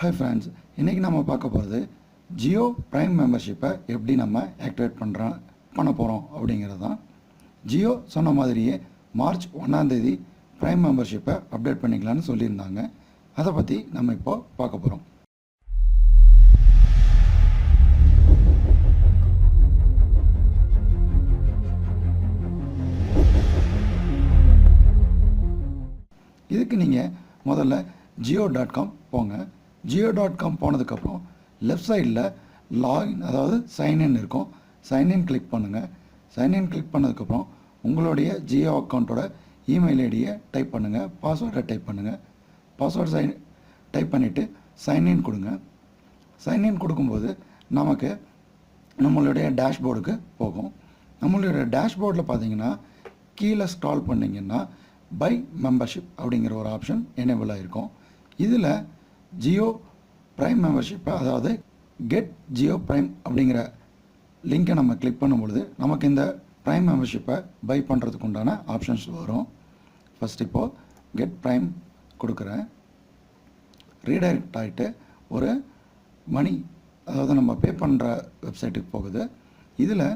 Hi friends இன்றைக்கி நம்ம பார்க்க போகிறது ஜியோ ப்ரைம் மெம்பர்ஷிப்பை எப்படி நம்ம ஆக்டிவேட் பண்ணுறோம் பண்ண போகிறோம் அப்படிங்கிறது தான் ஜியோ சொன்ன மாதிரியே மார்ச் ஒன்றாந்தேதி ப்ரைம் மெம்பர்ஷிப்பை அப்டேட் பண்ணிக்கலாம்னு சொல்லியிருந்தாங்க. அதை பற்றி நம்ம இப்போ பார்க்க போகிறோம் இதுக்கு நீங்கள் முதல்ல ஜியோ டாட் காம் போங்க. ஜியோ டாட் காம் போனதுக்கப்புறம் லெஃப்ட் சைடில் லாகின் அதாவது சைன்இன் இருக்கும். சைன்இன் கிளிக் பண்ணுங்கள் சைன்இன் கிளிக் பண்ணதுக்கப்புறம் உங்களுடைய ஜியோ அக்கௌண்ட்டோட இமெயில் ஐடியை டைப் பண்ணுங்கள் பாஸ்வேர்டை டைப் பண்ணுங்கள் பாஸ்வேர்டு சைன் டைப் பண்ணிவிட்டு சைன்இன் கொடுங்க. சைன்இன் கொடுக்கும்போது நமக்கு நம்மளுடைய டேஷ்போர்டுக்கு போகும். நம்மளுடைய டேஷ்போர்டில் பார்த்தீங்கன்னா கீழே ஸ்க்ரால் பண்ணிங்கன்னா பை மெம்பர்ஷிப் அப்படிங்கிற ஒரு ஆப்ஷன் எனேபிள் ஆகிருக்கும் இதில் ஜியோ ப்ரைம் மெம்பர்ஷிப்பை அதாவது கெட் ஜியோ ப்ரைம் அப்படிங்கிற லிங்கை நம்ம கிளிக் பண்ணும்பொழுது நமக்கு இந்த ப்ரைம் மெம்பர்ஷிப்பை பை பண்ணுறதுக்கு உண்டான ஆப்ஷன்ஸ் வரும். ஃபஸ்ட் இப்போது கெட் ப்ரைம் கொடுக்குறேன். ரீடைரக்ட் ஆகிட்டு ஒரு மணி அதாவது நம்ம பே பண்ணுற வெப்சைட்டுக்கு போகுது. இதில்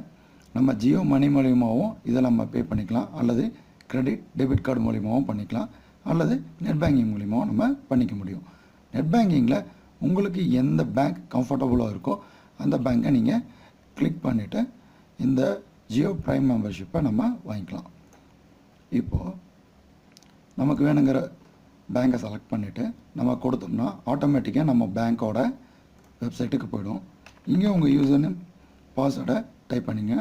நம்ம ஜியோ மணி மூலியமாகவும் இதை நம்ம பே பண்ணிக்கலாம். அல்லது கிரெடிட் டெபிட் கார்டு மூலியமாகவும் பண்ணிக்கலாம். அல்லது நெட் பேங்கிங் மூலியமாகவும் நம்ம பண்ணிக்க முடியும். நெட் பேங்கிங்கில் உங்களுக்கு எந்த பேங்க் கம்ஃபர்டபுளாக இருக்கோ அந்த பேங்க்கை நீங்கள் கிளிக் பண்ணிவிட்டு இந்த ஜியோ ப்ரைம் மெம்பர்ஷிப்பை நம்ம வாங்கிக்கலாம். இப்போது நமக்கு வேணுங்கிற பேங்கை செலக்ட் பண்ணிவிட்டு நம்ம கொடுத்தோம்னா ஆட்டோமேட்டிக்காக நம்ம பேங்க்கோட வெப்சைட்டுக்கு போய்டும். இங்கே உங்கள் யூசர் நேம் பாஸ்வேர்டை டைப் பண்ணிங்க.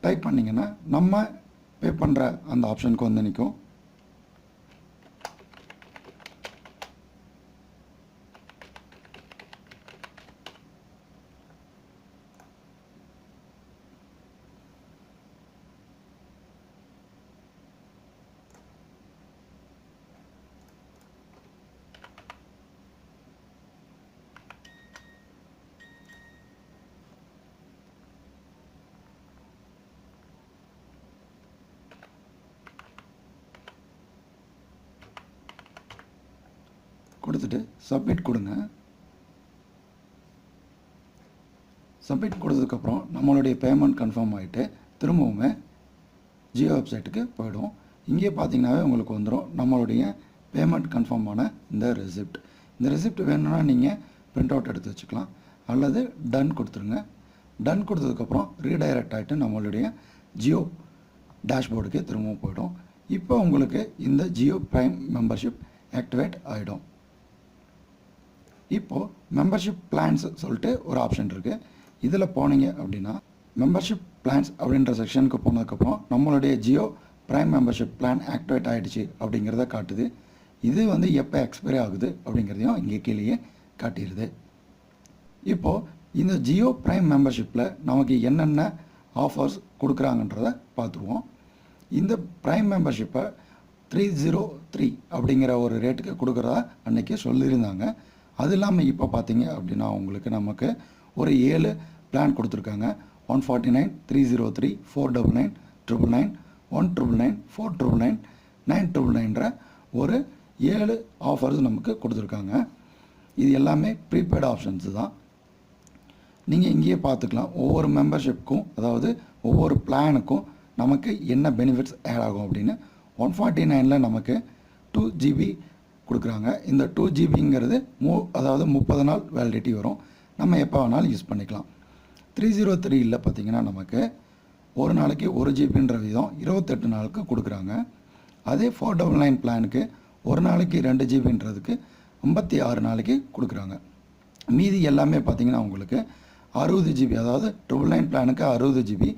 டைப் பண்ணிங்கன்னா நம்ம பே பண்ணுற அந்த ஆப்ஷனுக்கு வந்து நிற்கும் கொடுத்துட்டு சப்மிட் கொடுங்க. சப்மிட் கொடுத்ததுக்கப்புறம் நம்மளுடைய பேமெண்ட் கன்ஃபார்ம் ஆகிட்டு திரும்பவுமே ஜியோ வெப்சைட்டுக்கு போயிடும் இங்கே பார்த்தீங்கன்னாவே உங்களுக்கு வந்துடும் நம்மளுடைய பேமெண்ட் கன்ஃபார்ம் ஆன இந்த ரெசிப்ட் இந்த ரெசிப்ட் வேணும்னா நீங்கள் பிரிண்ட் அவுட் எடுத்து வச்சுக்கலாம். அல்லது டன் கொடுத்துருங்க. டன் கொடுத்ததுக்கப்புறம் ரீடைரக்ட் ஆகிட்டு நம்மளுடைய ஜியோ டேஷ்போர்டுக்கு திரும்பவும் போயிடும். இப்போ உங்களுக்கு இந்த ஜியோ ப்ரைம் மெம்பர்ஷிப் ஆக்டிவேட் ஆகிடும் இப்போது மெம்பர்ஷிப் பிளான்ஸ் சொல்லிட்டு ஒரு ஆப்ஷன் இருக்குது இதில் போனீங்க அப்படின்னா மெம்பர்ஷிப் பிளான்ஸ் அப்படின்ற செக்ஷனுக்கு போனதுக்கப்புறம் நம்மளுடைய Jio prime membership plan activate ஆகிடுச்சு அப்படிங்கிறத காட்டுது. இது வந்து எப்போ எக்ஸ்பைரி ஆகுது அப்படிங்கிறதையும் இங்கே கீழேயே காட்டிடுது. இப்போது இந்த ஜியோ ப்ரைம் மெம்பர்ஷிப்பில் நமக்கு என்னென்ன ஆஃபர்ஸ் கொடுக்குறாங்கன்றத பார்த்துருவோம். இந்த ப்ரைம் மெம்பர்ஷிப்பை த்ரீ ஜீரோ த்ரீ அப்படிங்கிற ஒரு ரேட்டுக்கு கொடுக்குறதா அன்றைக்கி சொல்லியிருந்தாங்க. அது இல்லாமல் இப்போ பார்த்தீங்க அப்படின்னா உங்களுக்கு நமக்கு ஒரு ஏழு பிளான் கொடுத்துருக்காங்க. One forty nine three zero three four double nine triple nine one triple nine four triple nine nine triple நைன்ற ஒரு ஏழு ஆஃபர்ஸ் நமக்கு கொடுத்துருக்காங்க. இது எல்லாமே ப்ரீபெய்டு ஆப்ஷன்ஸ் தான். நீங்கள் இங்கேயே பார்த்துக்கலாம் ஒவ்வொரு மெம்பர்ஷிப்புக்கும் அதாவது ஒவ்வொரு பிளானுக்கும் நமக்கு என்ன பெனிஃபிட்ஸ் ஆட் ஆகும் அப்படின்னு. ஒன் ஃபார்ட்டி நைனில் நமக்கு டூ ஜிபி கொடுக்குறாங்க. இந்த டூ ஜிபிங்கிறது மூ அதாவது முப்பது நாள் வேலிடிட்டி வரும். நம்ம எப்போ வேணாலும் யூஸ் பண்ணிக்கலாம். த்ரீ ஜீரோ த்ரீயில் பார்த்தீங்கன்னா நமக்கு ஒரு நாளைக்கு ஒரு ஜிபின்ற விதம் இருபத்தெட்டு நாளுக்கு கொடுக்குறாங்க. அதே ஃபோர் டபுள் நைன் பிளானுக்கு ஒரு நாளைக்கு ரெண்டு ஜிபின்றதுக்கு ஐம்பத்தி ஆறு நாளைக்கு கொடுக்குறாங்க. மீதி எல்லாமே பார்த்தீங்கன்னா உங்களுக்கு அறுபது ஜிபி அதாவது ட்ரிபிள் நைன் பிளானுக்கு அறுபது ஜிபி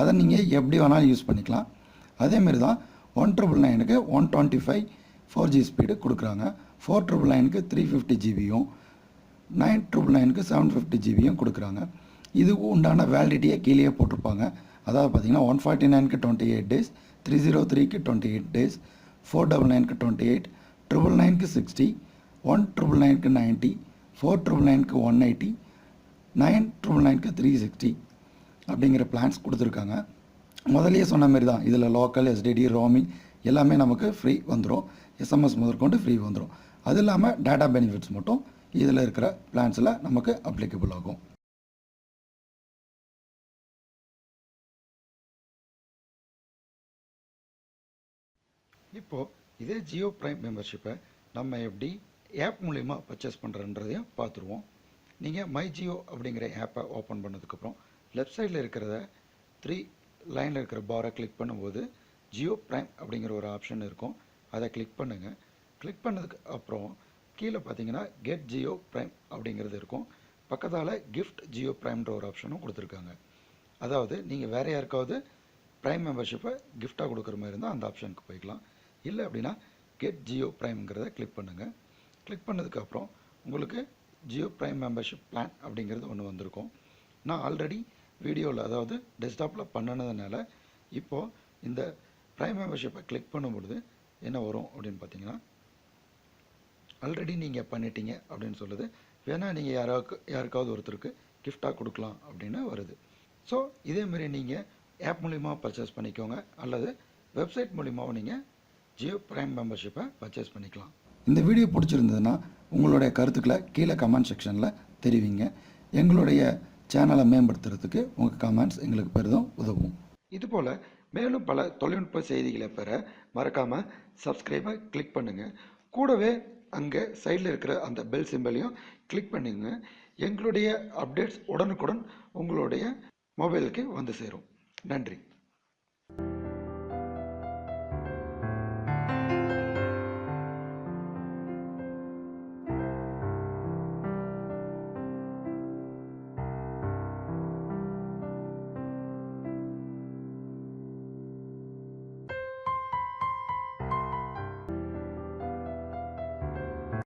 அதை நீங்கள் எப்படி வேணாலும் யூஸ் பண்ணிக்கலாம். அதேமாரி தான் ஒன் ட்ரிபிள் நைனுக்கு one twenty five four G speed கொடுக்குறாங்க. ஃபோர் ட்ரிபிள் நைனுக்கு த்ரீ ஃபிஃப்டி ஜிபியும் நைன் ட்ரிபிள் நைனுக்கு செவன் ஃபிஃப்டி ஜிபியும் கொடுக்குறாங்க. இதுக்கு உண்டான வேலிடிட்டியை கீழே போட்டிருப்பாங்க. அதாவது பார்த்தீங்கன்னா ஒன் ஃபார்ட்டி நைனுக்கு twenty eight days three zero த்ரீக்கு twenty eight days four double நைனுக்கு டுவெண்ட்டி எயிட் ட்ரிபிள் நைனுக்கு சிக்ஸ்டி ஒன் ட்ரிபிள் நைனுக்கு நைன்ட்டி ஃபோர் ட்ரிபிள் நைனுக்கு ஒன் எயிட்டி நைன் ட்ரிபிள் நைனுக்கு த்ரீ சிக்ஸ்டி அப்படிங்கிற பிளான்ஸ் கொடுத்துருக்காங்க. முதலே சொன்ன மாதிரி தான் இதில் லோக்கல் எஸ்டிடி ரோமிங் எல்லாமே நமக்கு ஃப்ரீ வந்துடும் எஸ்எம்எஸ் முதற்கொண்டு ஃப்ரீ வந்துடும் அது இல்லாமல் டேட்டா பெனிஃபிட்ஸ் மட்டும் இதில் இருக்கிற பிளான்ஸில் நமக்கு அப்ளிகபிள் ஆகும். இப்போது இதே ஜியோ ப்ரைம் மெம்பர்ஷிப்பை நம்ம எப்படி ஆப் மூலிமா பர்ச்சேஸ் பண்ணுறன்றதையும் பார்த்துருவோம். நீங்கள் மை ஜியோ அப்படிங்கிற ஆப்பை ஓப்பன் பண்ணதுக்கப்புறம் லெஃப்ட் சைடில் இருக்கிறத த்ரீ லைனில் இருக்கிற பாரை கிளிக் பண்ணும்போது ஜியோ ப்ரைம் அப்படிங்கிற ஒரு ஆப்ஷன் இருக்கும். அதை கிளிக் பண்ணுங்கள் கிளிக் பண்ணதுக்கு அப்புறம் கீழே பார்த்தீங்கன்னா கெட் ஜியோ ப்ரைம் அப்படிங்கிறது இருக்கும். பக்கத்தால் கிஃப்ட் ஜியோ ப்ரைம்ன்ற ஒரு ஆப்ஷனும் கொடுத்துருக்காங்க. அதாவது நீங்கள் வேறு யாருக்காவது ப்ரைம் மெம்பர்ஷிப்பை கிஃப்டாக கொடுக்குற மாதிரி இருந்தால் அந்த ஆப்ஷனுக்கு போய்க்கலாம். இல்லை அப்படின்னா கெட் ஜியோ ப்ரைம்ங்கிறத கிளிக் பண்ணுங்கள் கிளிக் பண்ணதுக்கப்புறம் உங்களுக்கு ஜியோ ப்ரைம் மெம்பர்ஷிப் பிளான் அப்படிங்கிறது ஒன்று வந்திருக்கும். நான் ஆல்ரெடி வீடியோவில் அதாவது டெஸ்க்டாப்பில் பண்ணினதுனால இப்போது இந்த ப்ரைம் மெம்பர்ஷிப்பை கிளிக் பண்ணும்பொழுது என்ன வரும் அப்படின்னு பார்த்தீங்கன்னா ஆல்ரெடி நீங்கள் பண்ணிட்டீங்க அப்படின்னு சொல்லுது. வேணால் நீங்கள் யாராவுக்கு யாருக்காவது ஒருத்தருக்கு கிஃப்டாக கொடுக்கலாம் அப்படின்னு வருது. ஸோ இதேமாரி நீங்கள் ஆப் மூலிமா பர்ச்சேஸ் பண்ணிக்கோங்க. அல்லது வெப்சைட் மூலிமாவும் நீங்கள் ஜியோ பிரைம் மெம்பர்ஷிப்பை பர்ச்சேஸ் பண்ணிக்கலாம். இந்த வீடியோ பிடிச்சிருந்ததுன்னா உங்களுடைய கருத்துக்களை கீழே கமெண்ட் செக்ஷனில் தெரிவிங்க. எங்களுடைய சேனலை மேம்படுத்துறதுக்கு உங்கள் கமெண்ட்ஸ் எங்களுக்கு பெரிதும் உதவும். இதுபோல் மேலும் பல தொழில்நுட்ப செய்திகளை பெற மறக்காமல் சப்ஸ்கிரைபை கிளிக் பண்ணுங்கள் கூடவே அங்கே சைடில் இருக்கிற அந்த பெல் சிம்பிளையும் கிளிக் பண்ணுங்க. எங்களுடைய அப்டேட்ஸ் உடனுக்குடன் உங்களுடைய மொபைலுக்கு வந்து சேரும். நன்றி.